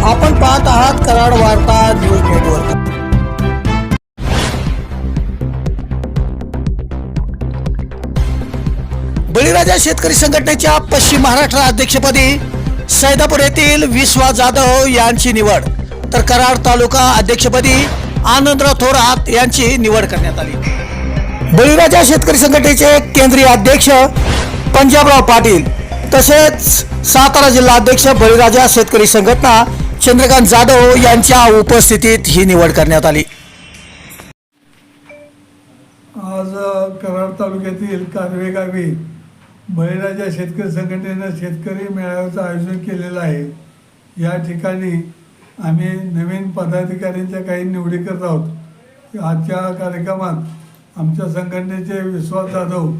आपण पाहत आहात कराड वार्ता न्यूज नेटवर्क. बळीराजा शेतकरी संघटनेच्या पश्चिम महाराष्ट्र अध्यक्षपदी सैदापूर येथील विश्वा जाधव यांची निवड. तर कराड तालुका अध्यक्षपदी आनंदराव थोरात यांची निवड करण्यात आली. बळीराजा शेतकरी संघटनेचे केंद्रीय अध्यक्ष पंजाबराव पाटील तसेच सातारा जिल्हा अध्यक्ष बळीराजा शेतकरी संघटना चंद्रकांत जाधव यांच्या उपस्थितीत ही निवड करण्यात आली. आज कराड तालुक्यातील कारवे गावी महिलाच्या शेतकरी संघटनेनं शेतकरी मेळाव्याचं आयोजन केलेलं आहे. या ठिकाणी आम्ही नवीन पदाधिकाऱ्यांच्या काही निवडी करत आहोत. आजच्या कार्यक्रमात आमच्या संघटनेचे विश्वास जाधव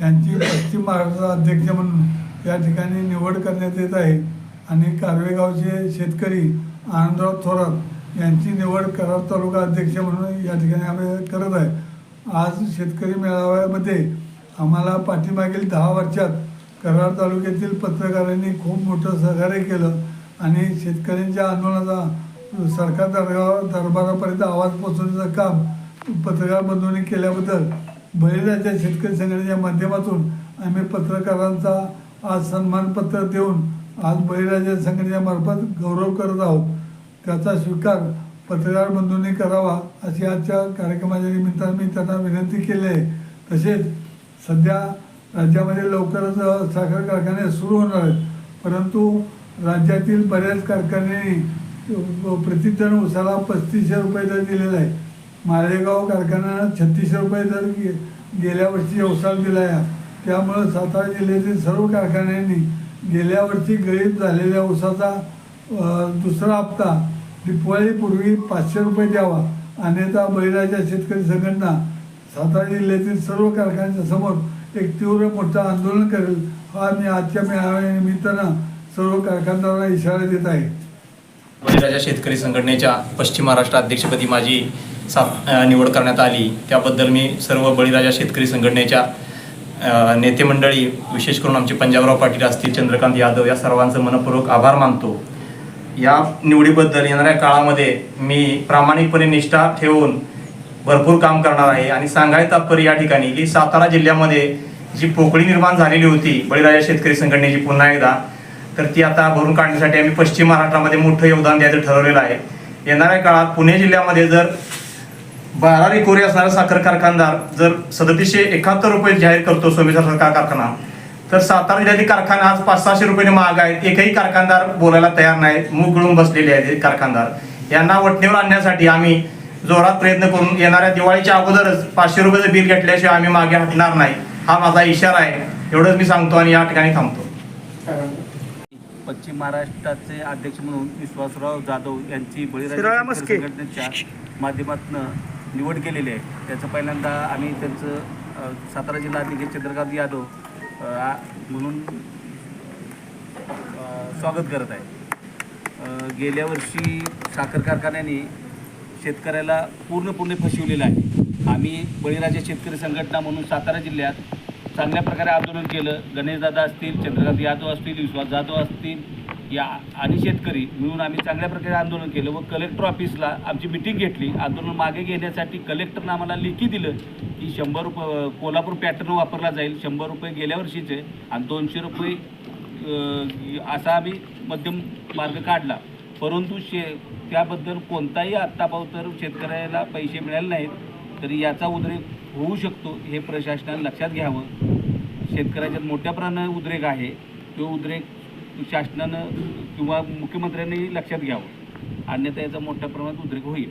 यांची पश्चिम महाराष्ट्र अध्यक्ष म्हणून या ठिकाणी निवड करण्यात येत आहे. आणि कारवेगावचे शेतकरी आनंदराव थोरात यांची निवड कराड तालुका अध्यक्ष म्हणून या ठिकाणी आम्ही करत आहे. आज शेतकरी मेळाव्यामध्ये आम्हाला पाठीमागील दहा वर्षात कराड तालुक्यातील पत्रकारांनी खूप मोठं सहकार्य केलं आणि शेतकऱ्यांच्या आंदोलनाचा सरकार दरबार दरबारापर्यंत आवाज पोचवण्याचं काम पत्रकार बंधूंनी केल्याबद्दल बळीराजा शेतकरी संघटनेच्या माध्यमातून आम्ही पत्रकारांचा आज सन्मानपत्र देऊन आज बळीराजा संघटनेच्या मार्फत गौरव करत आहोत. त्याचा स्वीकार पत्रकार बंधूंनी करावा अशी आजच्या कार्यक्रमाच्या निमित्तानं मी त्यांना विनंती केली आहे. तसेच सध्या राज्यामध्ये लवकरच साखर कारखाने सुरू होणार आहेत. परंतु राज्यातील बऱ्याच कारखान्यांनी प्रतिटन उसाला पस्तीसशे रुपये दर दिलेला आहे. माळेगाव कारखान्यानं छत्तीसशे रुपये दर गे गेल्या वर्षी उसाला दिला आहे. त्यामुळं सातारा जिल्ह्यातील सर्व कारखान्यांनी गेल्या वर्षी गळीत झालेल्या उसाचा दुसरा हप्ता दिवाळीपूर्वी पाचशे रुपये द्यावा. अन्यथा बळीराजा शेतकरी संघटना सातारा जिल्ह्यातील सर्व कारखान्यांच्या समोर एक तीव्र मोठं आंदोलन करेल हा मी आजच्या मेळाव्यानिमित्तानं सर्व कारखानदारांना इशारा देत आहे. बळीराजा शेतकरी संघटनेच्या पश्चिम महाराष्ट्र अध्यक्षपदी माझी सा निवड करण्यात आली. त्याबद्दल मी सर्व बळीराजा शेतकरी संघटनेच्या नेते मंडळी विशेष करून आमचे पंजाबराव पाटील असतील चंद्रकांत यादव या सर्वांचं मनपूर्वक आभार मानतो. या निवडीबद्दल येणाऱ्या काळामध्ये मी प्रामाणिकपणे निष्ठा ठेवून भरपूर काम करणार आहे आणि सांगायला तात्पर्य या ठिकाणी की सातारा जिल्ह्यामध्ये जी पोकळी निर्माण झालेली होती बळीराजा शेतकरी संघटनेची पुन्हा एकदा तर ती आता भरून काढण्यासाठी आम्ही पश्चिम महाराष्ट्रामध्ये मोठं योगदान द्यायचं ठरवलेलं आहे. येणाऱ्या काळात पुणे जिल्ह्यामध्ये जर बारा रिकोरी असणारा साखर कारखानदार जर सदतीसशे एकाहत्तर रुपये जाहीर करतो सोमेश्वर साखर कारखाना तर सातारा जिल्ह्यातील कारखाना आज पाच सहाशे रुपये महाग आहेत. एकही कारखानदार बोलायला तयार नाही. मूग गळून बसलेले आहेत हे कारखानदार. यांना वटणीवर आणण्यासाठी आम्ही जोरात प्रयत्न करून येणाऱ्या दिवाळीच्या अगोदरच पाचशे रुपयाचं बिल घेतल्याशिवाय आम्ही मागे हटणार नाही. हा माझा इशारा आहे. एवढंच मी सांगतो आणि या ठिकाणी थांबतो. पश्चिम महाराष्ट्राचे अध्यक्ष म्हणून विश्वासराव जाधव यांची बळीराजा संघटनेच्या माध्यमातून निवड केलेली आहे. त्याचं पहिल्यांदा आम्ही त्यांचं सातारा जिल्हा अध्यक्ष चंद्रकांत यादव म्हणून स्वागत करत आहे. गेल्या वर्षी साखर कारखान्याने शेतकऱ्याला पूर्णपणे फसवलेलं आहे. आम्ही बळीराजा शेतकरी संघटना म्हणून सातारा जिल्ह्यात चांगल्या प्रकारे आंदोलन केलं. गणेशदादा असतील चंद्रकांत यादव असतील विश्वास जाधव असतील या आणि शेतकरी मिळून आम्ही चांगल्या प्रकारे आंदोलन केलं व कलेक्टर ऑफिसला आमची मिटिंग घेतली. आंदोलन मागे घेण्यासाठी कलेक्टरनं आम्हाला लेखी दिलं की शंभर रुपये कोल्हापूर पॅटर्न वापरला जाईल शंभर रुपये गेल्या वर्षीचे आणि दोनशे रुपये असा आम्ही मध्यम मार्ग काढला. परंतु शे त्याबद्दल कोणताही आत्तापाव तर शेतकऱ्याला पैसे मिळाले नाहीत तरी याचा उद्रेक होऊ शकतो हे प्रशासनाने लक्षात घ्यावं. शेतकऱ्याच्यात मोठ्या प्रमाणात उद्रेक आहे. तो उद्रेक शासनानं किंवा मुख्यमंत्र्यांनी लक्षात घ्यावं. अन्यथा याचा मोठ्या प्रमाणात उद्रेक होईल.